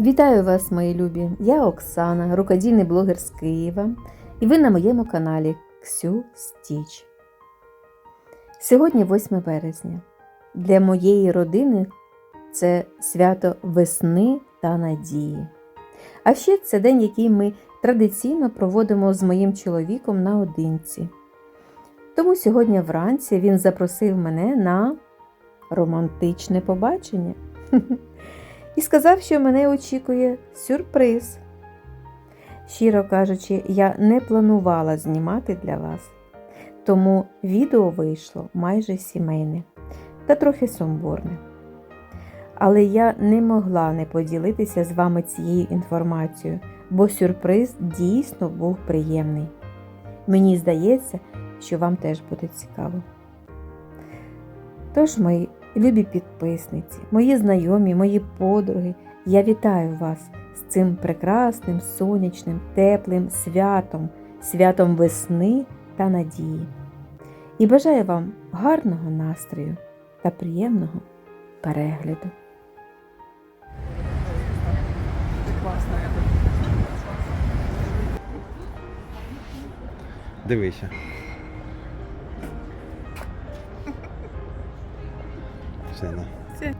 Вітаю вас, мої любі! Я Оксана, рукодільний блогер з Києва, і ви на моєму каналі Ксю Стіч. Сьогодні 8 березня. Для моєї родини це свято весни та надії. А ще це день, який ми традиційно проводимо з моїм чоловіком наодинці. Тому сьогодні вранці він запросив мене на романтичне побачення і сказав, що мене очікує сюрприз. Щиро кажучи, я не планувала знімати для вас, тому відео вийшло майже сімейне та трохи сумбурне. Але я не могла не поділитися з вами цією інформацією, бо сюрприз дійсно був приємний. Мені здається, що вам теж буде цікаво. Тож, мої любі підписниці, мої знайомі, мої подруги, я вітаю вас з цим прекрасним, сонячним, теплим святом, святом весни та надії. І бажаю вам гарного настрою та приємного перегляду. Дивися. Все, на. Це.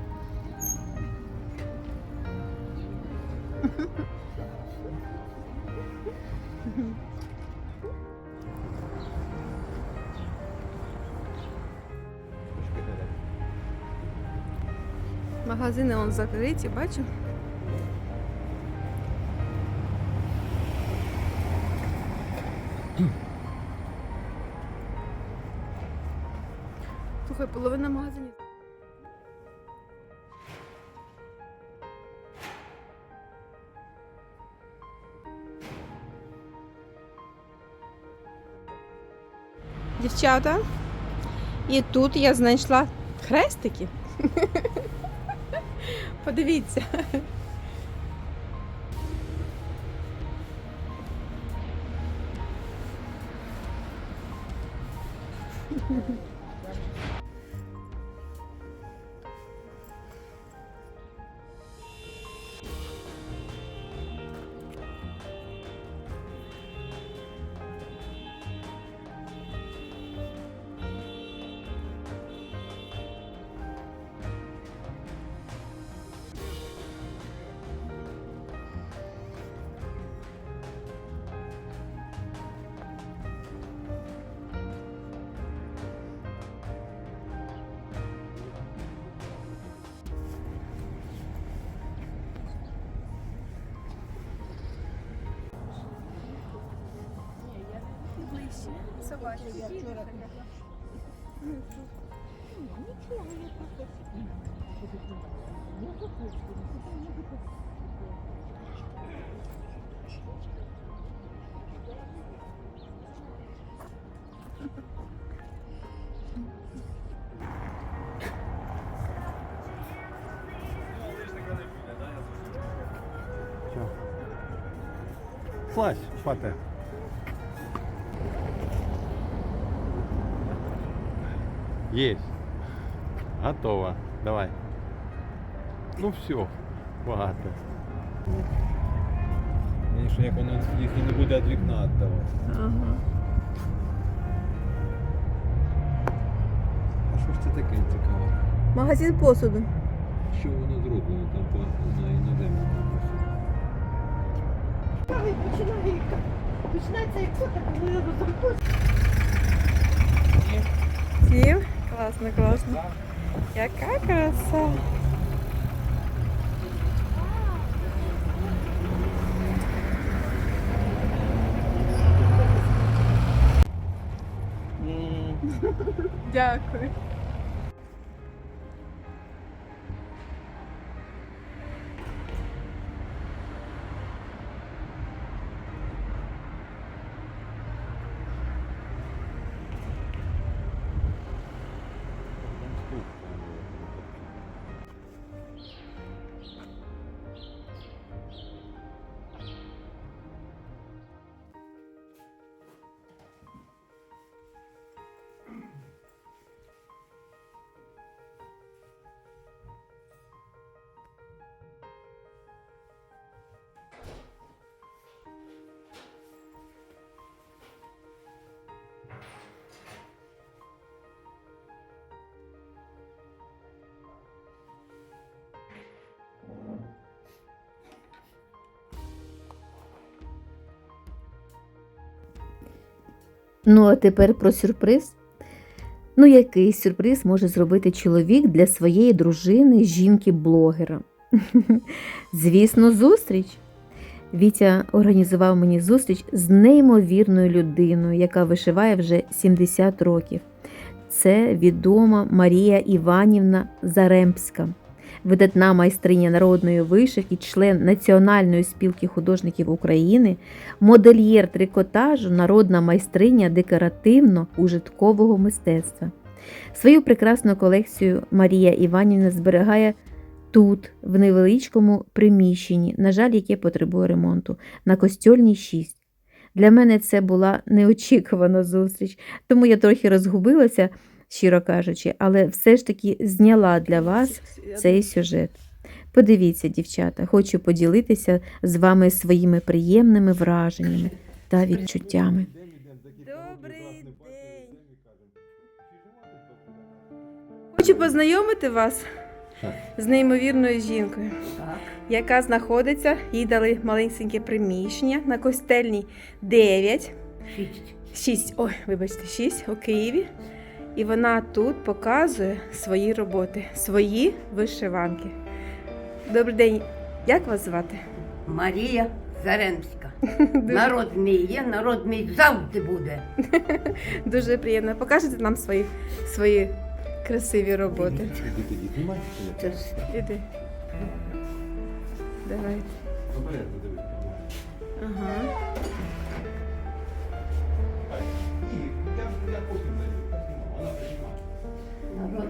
Магазини он закриті, бачу. Слухай, половина магазинів. Дівчата, і тут я знайшла хрестики. Подивіться. собачки. Я вчора... Ничего, я просто... Слазь, пате. Есть. Готово. Давай. Ну все, багато. Звісно, як воно їх не буде від вікна віддавати. Ага. А що ж це таке цікаво? Магазин посуду. Що воно зроблено там по на іноземному написано? Починає, починається як так, коли я розрахуюсь. Сів? Класно, класно. Яка краса. Дякую. Ну, а тепер про сюрприз. Ну, який сюрприз може зробити чоловік для своєї дружини, жінки-блогера? Звісно, зустріч. Вітя організував мені зустріч з неймовірною людиною, яка вишиває вже 70 років. Це відома Марія Іванівна Заремська, видатна майстриня народної вишивки, член Національної спілки художників України, модельєр трикотажу, народна майстриня декоративно-ужиткового мистецтва. Свою прекрасну колекцію Марія Іванівна зберігає тут, в невеличкому приміщенні, на жаль, яке потребує ремонту, на костьольній 6. Для мене це була неочікувана зустріч, тому я трохи розгубилася, щиро кажучи, але все ж таки зняла для вас цей сюжет. Подивіться, дівчата, хочу поділитися з вами своїми приємними враженнями та відчуттями. Добрий день. Хочу познайомити вас з неймовірною жінкою, яка знаходиться, їй дали маленьке приміщення на костельній 9. 6, ой, вибачте, 6 у Києві. І вона тут показує свої роботи, свої вишиванки. Добрий день, як вас звати? Марія Заремська. Народ мій є, народ мій завжди буде. Дуже приємно. Покажете нам свої, свої красиві роботи. Іди. Давай. Ага.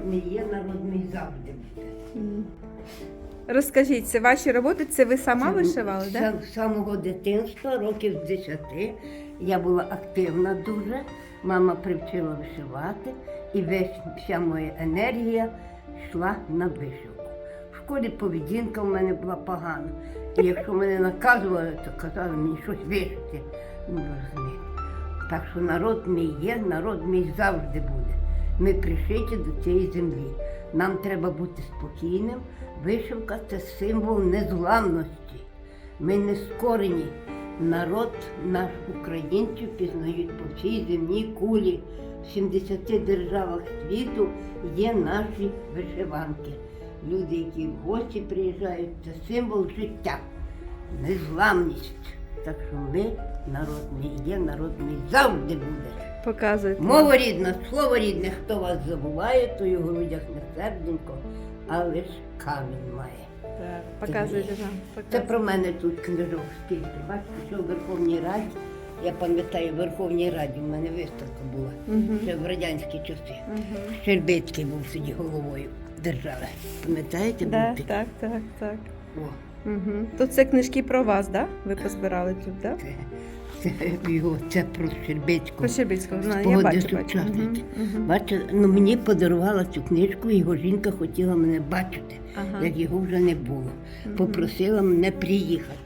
Народ мій є, народ мій завжди буде. Розкажіть, це ваші роботи, це ви сама Це вишивали, з так? З самого дитинства, років з 10, я була активна дуже. Мама привчила вишивати, і весь, вся моя енергія йшла на вишивку. В школі поведінка в мене була погана. І якщо мене наказували, то казали мені щось вишити. Ну, розумієте. Так що народ мій є, народ мій завжди буде. Ми пришиті до цієї землі. Нам треба бути спокійним. Вишивка це символ незламності. Ми не скорені. Народ наш українців пізнають по всій земній кулі. В 70 державах світу є наші вишиванки. Люди, які в гості приїжджають, це символ життя, незламність. Так що ми, народ мій є, народ мій завжди буде. Показуєте. Мова рідна, слово рідне, хто вас забуває, то й у грудях не серденько, але ж камінь має. Так, показуйте нам. Це про мене тут книжок скільки. Бачите, що в Верховній Раді, я пам'ятаю, в Верховній Раді в мене виставка була Мгм. ще в радянські часи. Мгм. Щербицький був тоді головою держави. Пам'ятаєте, Да, був так, так, так. О, Угу. Тут це книжки про вас, так? Ви позбирали тут, так? це, це, його, це про Щербицького. Про Щербицького, знаю, я бачу, бачу. Угу, мгм. Ну мені подарувала цю книжку, його жінка хотіла мене бачити, Ага. як його вже не було. Угу. Попросила мене приїхати.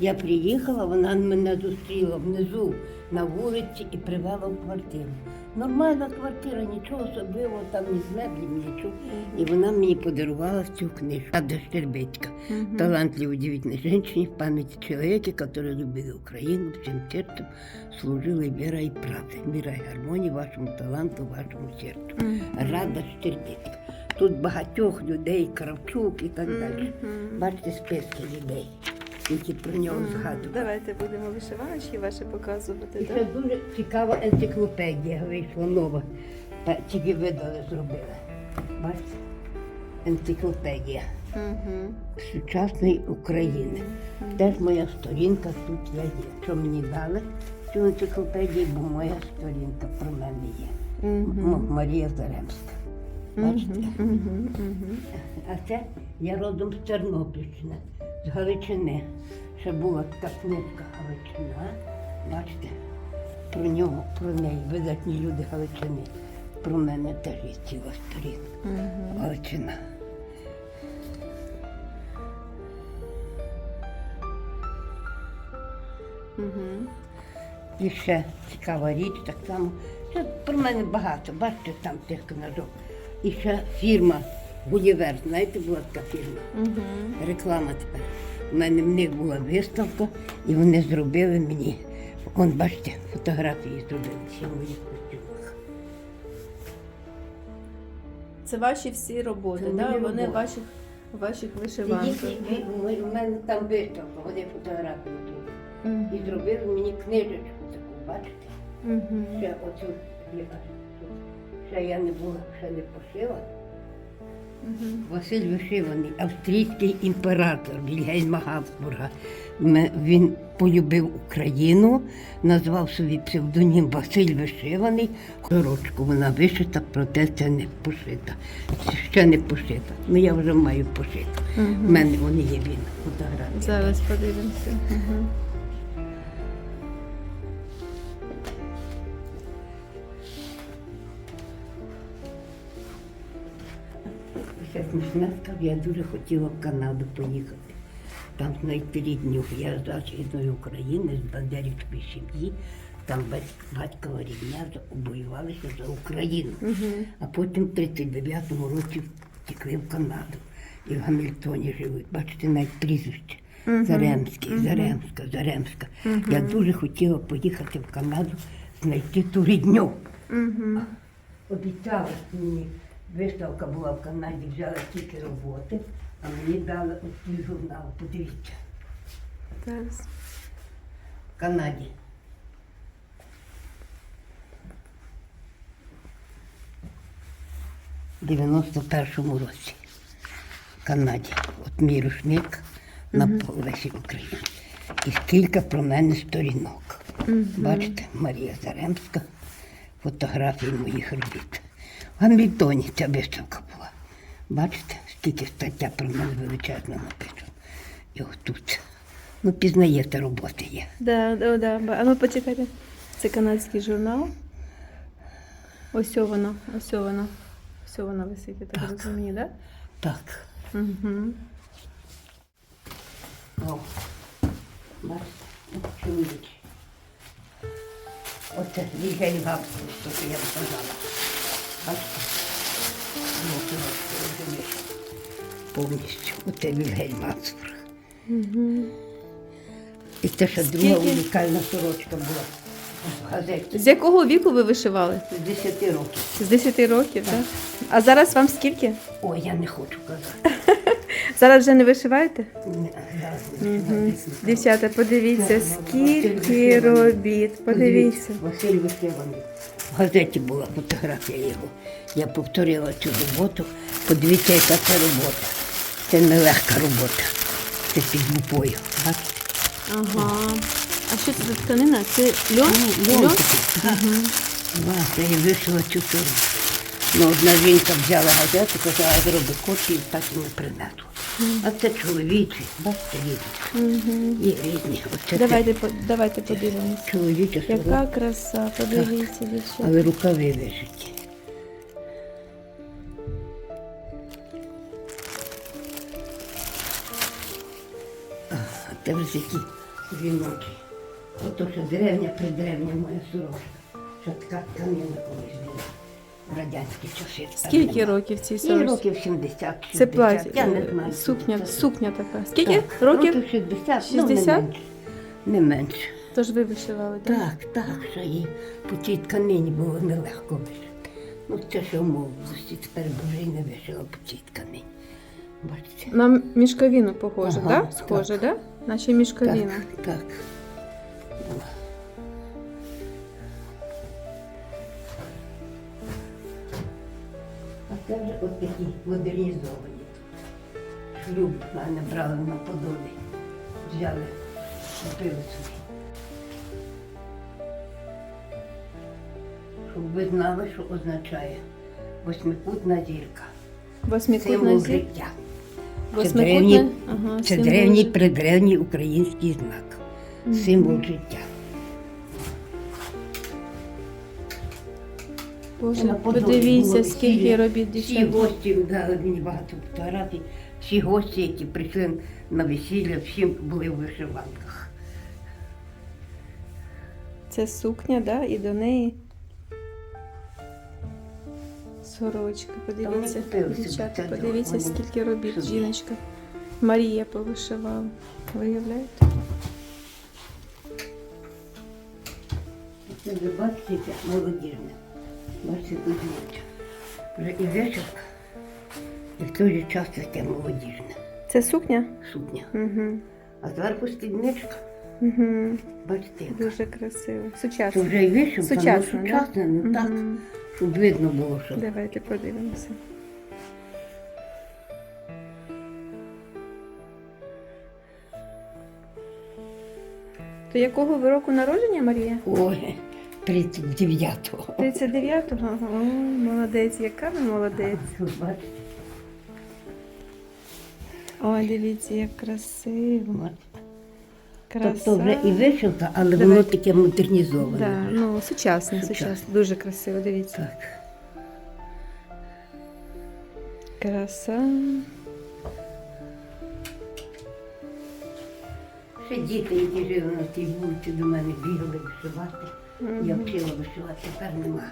Я приїхала, вона мене зустріла внизу на вулиці і привела в квартиру. Нормальна квартира, нічого особливого, там ні з меблів, нічого. І вона мені подарувала цю книжку. Ада Щербицька. Мгм. Талантливой удивительной женщине в памяти человека, который любил Украину, всем сердцем служила вера и правда. Мира и гармонии вашому таланту, вашому серцю. Мгм. Рада Щербицька. Тут багатьох людей, Кравчук і так далі. Бачите списки людей, які про нього згадували. Давайте будемо вишиваночки ваші показувати, І це так? дуже цікава енциклопедія вийшла нова. Тільки видали, зробили. Бачите? Енциклопедія Угу. сучасної України. Теж моя сторінка тут я є. Що мені дали цю енциклопедію, бо моя сторінка про мене є. М- Марія Заремська. Бачите? А це я родом з Тернопільщини, з Галичини. Ще була така книжка Галичина. Бачите, про нього, про неї, видатні люди Галичини. Про мене теж є ціла сторінка. Галичина. Угу. І ще цікава річ, так само. Це про мене багато, бачите, там тих книжок. І ще фірма Гулівер, знаєте, була така фірма. Угу. Реклама тепер. У мене в них була виставка, і вони зробили мені Вон, бачите, фотографії зробили всі в моїх костюмах. Це ваші всі роботи, Це мої Вони роботи. ваших, ваших Це вишиванках. їхні, ви- у мене там виставка, вони фотографії тут. Мгм. І зробили мені книжечку таку, бачите? Мгм. Ще оцю, я. Ще я не була, ще не пошила. Василь Вишиваний, австрійський імператор Вільгельма Габсбурга. Він полюбив Україну, назвав собі псевдонім Василь Вишиваний. Сорочку вона вишита, проте це не пошита. Це Ще не пошита. Ну я вже маю пошиту. У мене вони є він фотографії. Зараз подивимося. Мгм. Сказав, я дуже хотіла в Канаду поїхати. Там знайти рідню. Я з Західної України, з бандерівської сім'ї. Там батькова рідня обоювалися за Україну. Мгм. А потім в 39-му році втекли в Канаду. І в Гамільтоні живуть. Бачите, навіть прізвище. Заремський, Заремська, Заремська. Я дуже хотіла поїхати в Канаду, знайти ту рідню. Мгм. Обіцяли мені, виставка була в Канаді, взяла тільки роботи, а мені дали той журнал. Подивіться, Зараз. в Канаді. В 91-му році. В Канаді. От мій рушник на Лесі України. І скільки про мене сторінок. Бачите, Марія Заремська, фотографії моїх робіт. Гамільтоні ця виставка була. Бачите, скільки стаття про мене величезно написано. І отут. Ну, пізнаєте, роботи є. Да, да, да. А ну почекайте. Це канадський журнал. Ось воно, ось воно. Ось воно висить, я так, Так. розумію, так? Так. Угу. О, бачите, чоловічі. Оце Вільгельм Габсбург, що я вам казала. Повністю. Оце Вільгельм Габсбург. Угу. І це ще друга унікальна сорочка була в газеті. З якого віку ви вишивали? З 10 років. З 10 років, так? А зараз вам скільки? Ой, я не хочу казати. Зараз вже не вишиваєте? Не, зараз не Угу. знаю. Дівчата, подивіться, скільки робіт. Подивіться. Василь Вишиваний. В газеті була фотографія його. Я повторила цю роботу. Подивіться, яка це робота. Це нелегка робота. Це під. Бачите? Ага. А що це за тканина? Це льон? Льон такий, так. Ва, я вишила цю сорочку. Ну, одна жінка взяла газету, казала, зроби копію, так і не принесла. А це чоловічі, бачите. Угу. Є різні. Оце Давайте, по- давайте подивимось. це. Яка краса, подивіться, дівчата. Але рукави вишиті. А це вже такі жіночі. Ото що древня, придревня моя сорочка. Що така тканина колись була. В радянські часи. Скільки років цій Їй сорочці? років 70 60 Це плаття, Я не е, знаю. сукня, Це- сукня така. Скільки Так, років? Років 60, ну, 60? не менше. Не менше. Тож ви вишивали, так? Так, так, що їй по цій тканині було нелегко вишити. Ну, це ще в молодості, тепер вже й не вишила по цій тканині. Бачите? На мішковіну похоже, Ага, так? Схоже, так? Наче мішковіна. Так, так. От такі модернізовані. Шлюб мене брали на подолі. Взяли, купили собі. Щоб ви знали, що означає восьмикутна зірка. Восьмикутна зірка. життя. Це древній, Ага, це древній життя. предревній український знак. Символ життя. Боже, подивіться, скільки робіт Всі дівчат. гості дали мені багато фотографій. Всі гості, які прийшли на весілля, всі були в вишиванках. Це сукня, да? І до неї сорочка. Подивіться, дівчата, подивіться, вони скільки робіт собі. жіночка. Марія повишивала. Виявляєте? Це бачите, молодіжне. Бачите, тут. Вже і вишивка, і в той же час таке молодіжне. Це сукня? Сукня. Угу. А зверху спідничка, Угу. бачите, яка. Дуже красиво. Це Сучасно. вже і вишивка, Сучасно, ну да? ну так, Мгм. щоб видно було, що. Давайте подивимося. То якого ви року народження, Марія? Ой, 39-го. 39-го? О, молодець, яка ви молодець. Ой, дивіться, як красиво. Краса. Тобто вже і вишивка, але воно таке модернізоване. Да, ну, сучасне, Сучасне. сучасне. Дуже красиво, дивіться. Так. Краса. Ще діти, які жили на тій вулиці, до мене бігали вишивати. Я вчила вишивати, тепер нема.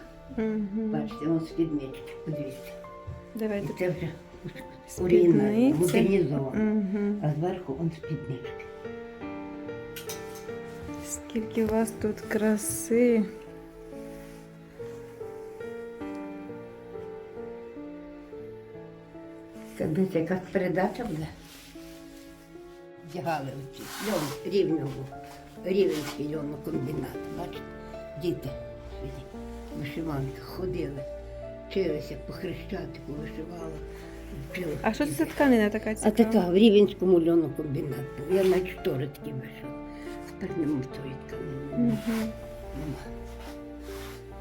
Бачите, ось спіднички, подивіться. І Давайте. це вже оригінально, Спідниці. модернізовано. Мгм. А зверху он спіднички. Скільки у вас тут краси. Це десь якась передача буде. Вдягали оці льон, рівневу, рівенський льонокомбінат. Бачите, діти сидять, в вишиванках ходили, вчилися по хрещатику, вишивали. Вчили. А що це за тканина така А цікава? така в Рівенському льонокомбінат був. Я навіть штори такі вишив. Тепер нема тої тканини. Мгм. Нема.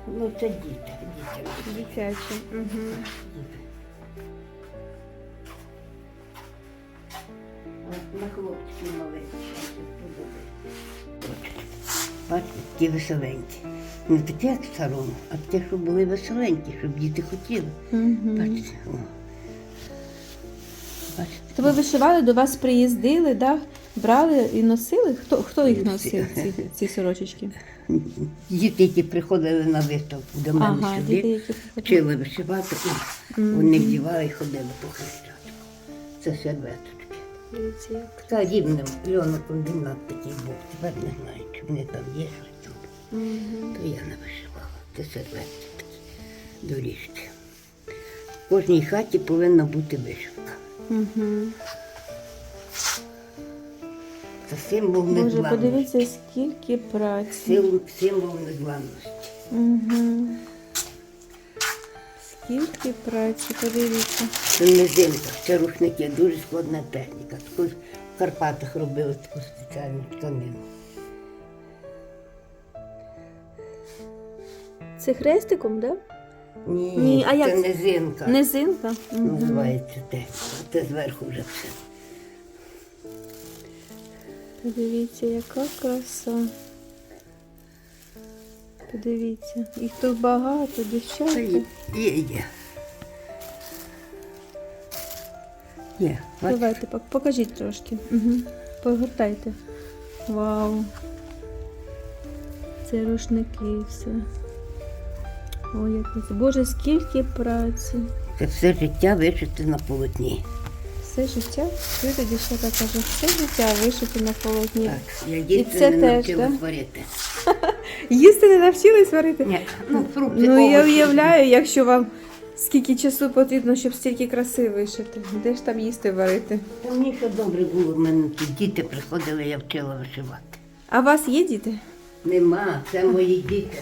Ну це діти, діти. Дитячі. Угу. діти. А На хлопчики маленькі. Бачите, такі веселенькі. Не такі, як в старому, а такі, щоб були веселенькі, щоб діти хотіли. Бачите, о. Бачите. То ви вишивали, до вас приїздили, да? брали і носили? Хто, хто їх носив, ці, ці сорочечки? Діти, які приходили на виставку до мене Ага, сюди, діти, які вчили вишивати, і вони вдівали і ходили по хрещатику. Це серветочки. Дивіться, як. Така рівнем льонокомбінат такий був. Тепер не знаю, чи вони там є, що там. Мгм. То я не вишивала. Це серветки такі, доріжки. В кожній хаті повинна бути вишивка. Мгм. Це символ Боже, незламності. подивіться, скільки праці. Символ, символ незламності. Угу. Скільки праці, подивіться. Це не зимка, це рушники, дуже складна техніка. Таку в Карпатах робили таку спеціальну тканину. Це хрестиком, так? Ні, Ні, а це як це? низинка. Да? Низинка. Називається те. Це зверху вже все. Подивіться, яка краса. Подивіться, їх тут багато, дівчата. є, є, є. Є. Давайте, покажіть трошки. Угу. Погортайте. Вау. Це рушники і все. Ой, як це. Боже, скільки праці. Це все життя вишити на полотні. Все життя, чуєте, дівчата каже, все життя вишити на полотні. Так, я їсти не да? варити. Їсти не навчились варити? Ні, ну, фрукти, Ну я овочі. уявляю, якщо вам скільки часу потрібно, щоб стільки краси вишити. Де ж там їсти варити? Та мені ще добре було, в мене тут діти приходили, я вчила вишивати. А у вас є діти? Нема, це мої діти.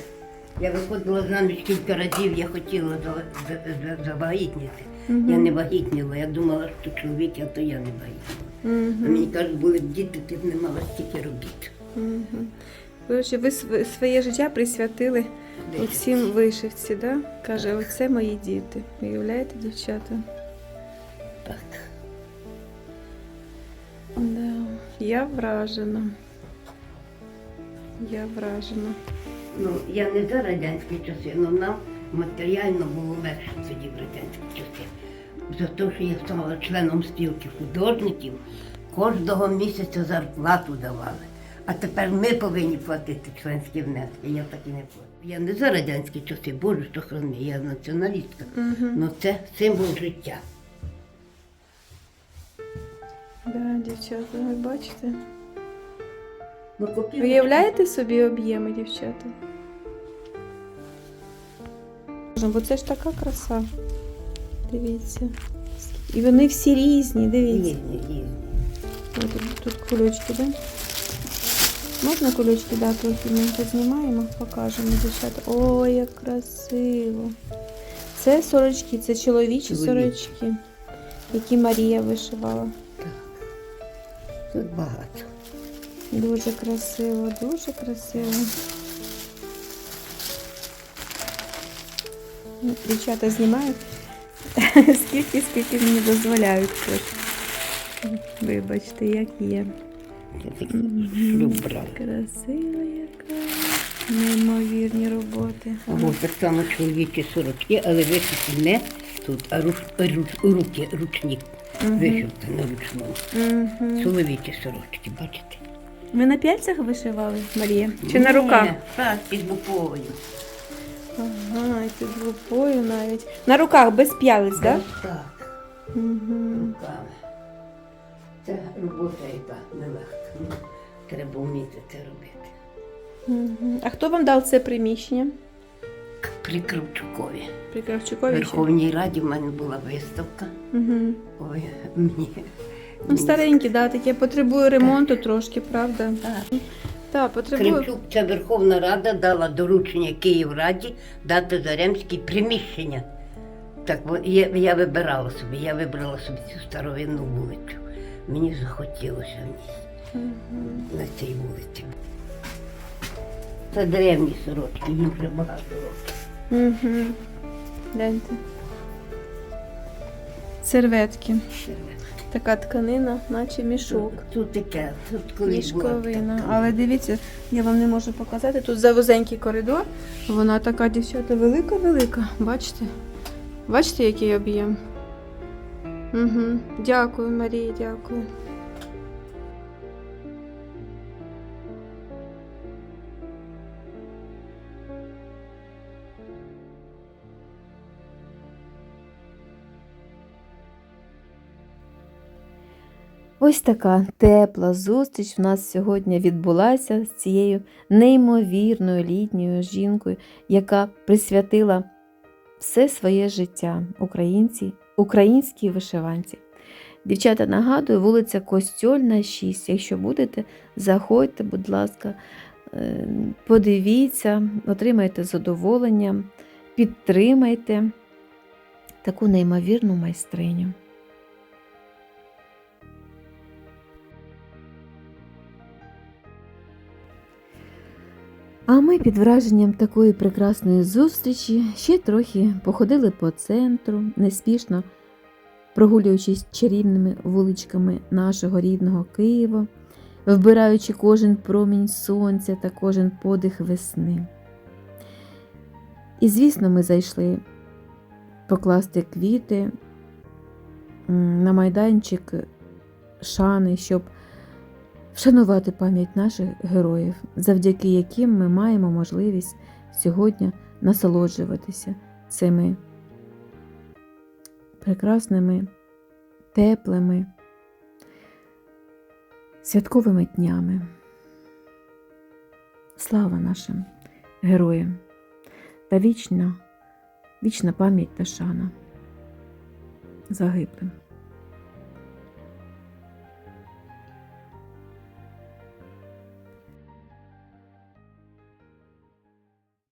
Я виходила заміж кілька разів, я хотіла за- за- за- завагітніти. Я не вагітніла, я думала, що чоловік, а то я не вагітніла. А мені кажуть, були б діти, ти б не мала стільки робіт. Коротше, ви своє життя присвятили оцім вишивці, да? Каже, оце мої діти. Уявляєте, дівчата? Так. Да. Я вражена. Я вражена. Ну, я не за радянські часи, але нам матеріально було легше тоді в радянські часи. За те, що я стала членом спілки художників, кожного місяця зарплату давали. А тепер ми повинні платити членські внески. Я так і не платила. Я не за радянські часи, боже, що храни, я націоналістка. Але це символ життя. Да, дівчата, ви бачите? Ну, копійки- Виявляєте собі об'єми, дівчата? Бо це ж така краса. Дивіться. І вони всі різні, дивіться. Різні, різні. Ось Тут, тут кульочки, да? Можна кульочки, да, трохи ми познімаємо, покажемо, дівчата. Ой, як красиво. Це сорочки, це чоловічі Чоловічі. сорочки, які Марія вишивала. Тут багато. Дуже красиво, дуже красиво. Ну, Дівчата знімають скільки, скільки мені дозволяють. Вибачте, як є. Шлюб брали. Красива яка. Неймовірні роботи. Або так само чоловічі сорочки, але вишити не тут, а руч, руч, руки, ручник. Вишивати на ручному. Мгм. Чоловічі сорочки, бачите? Ви на п'яльцях вишивали, Марія? Чи на руках? Так, під луповою. Ага, і під лупою навіть. На руках без п'ялиць, так? Так, Угу. руками. Це робота яка нелегка. Треба вміти це робити. А хто вам дав це приміщення? При Кравчукові. При В Кравчукові? ще? Верховній Раді в мене була виставка. Угу. Ой, мені. Ну, старенькі, да, таке потребує ремонту трошки, правда? Так. Так, потребує. Кремчук, ця Верховна Рада дала доручення Київраді дати Заремській приміщення. Так, бо я, я вибирала собі, я вибрала собі цю старовинну вулицю. Мені захотілося в ній, Мгм. на цій вулиці. Це древні сорочки, їм вже багато років. Угу. Гляньте. Серветки. Така тканина, наче мішок. Тут таке, тут колись була Мішковина. така. Але дивіться, я вам не можу показати. Тут завузенький коридор. Вона така, дівчата, велика-велика. Бачите? Бачите, який об'єм? Угу. Дякую, Марія, дякую. Ось така тепла зустріч в нас сьогодні відбулася з цією неймовірною літньою жінкою, яка присвятила все своє життя українці, українській вишиванці. Дівчата, нагадую, вулиця Костьольна, 6. Якщо будете, заходьте, будь ласка, е, подивіться, отримайте задоволення, підтримайте таку неймовірну майстриню. А ми під враженням такої прекрасної зустрічі ще трохи походили по центру, неспішно прогулюючись чарівними вуличками нашого рідного Києва, вбираючи кожен промінь сонця та кожен подих весни. І, звісно, ми зайшли покласти квіти на майданчик шани, щоб вшанувати пам'ять наших героїв, завдяки яким ми маємо можливість сьогодні насолоджуватися цими прекрасними, теплими, святковими днями. Слава нашим героям та вічна, вічна пам'ять та шана загиблим.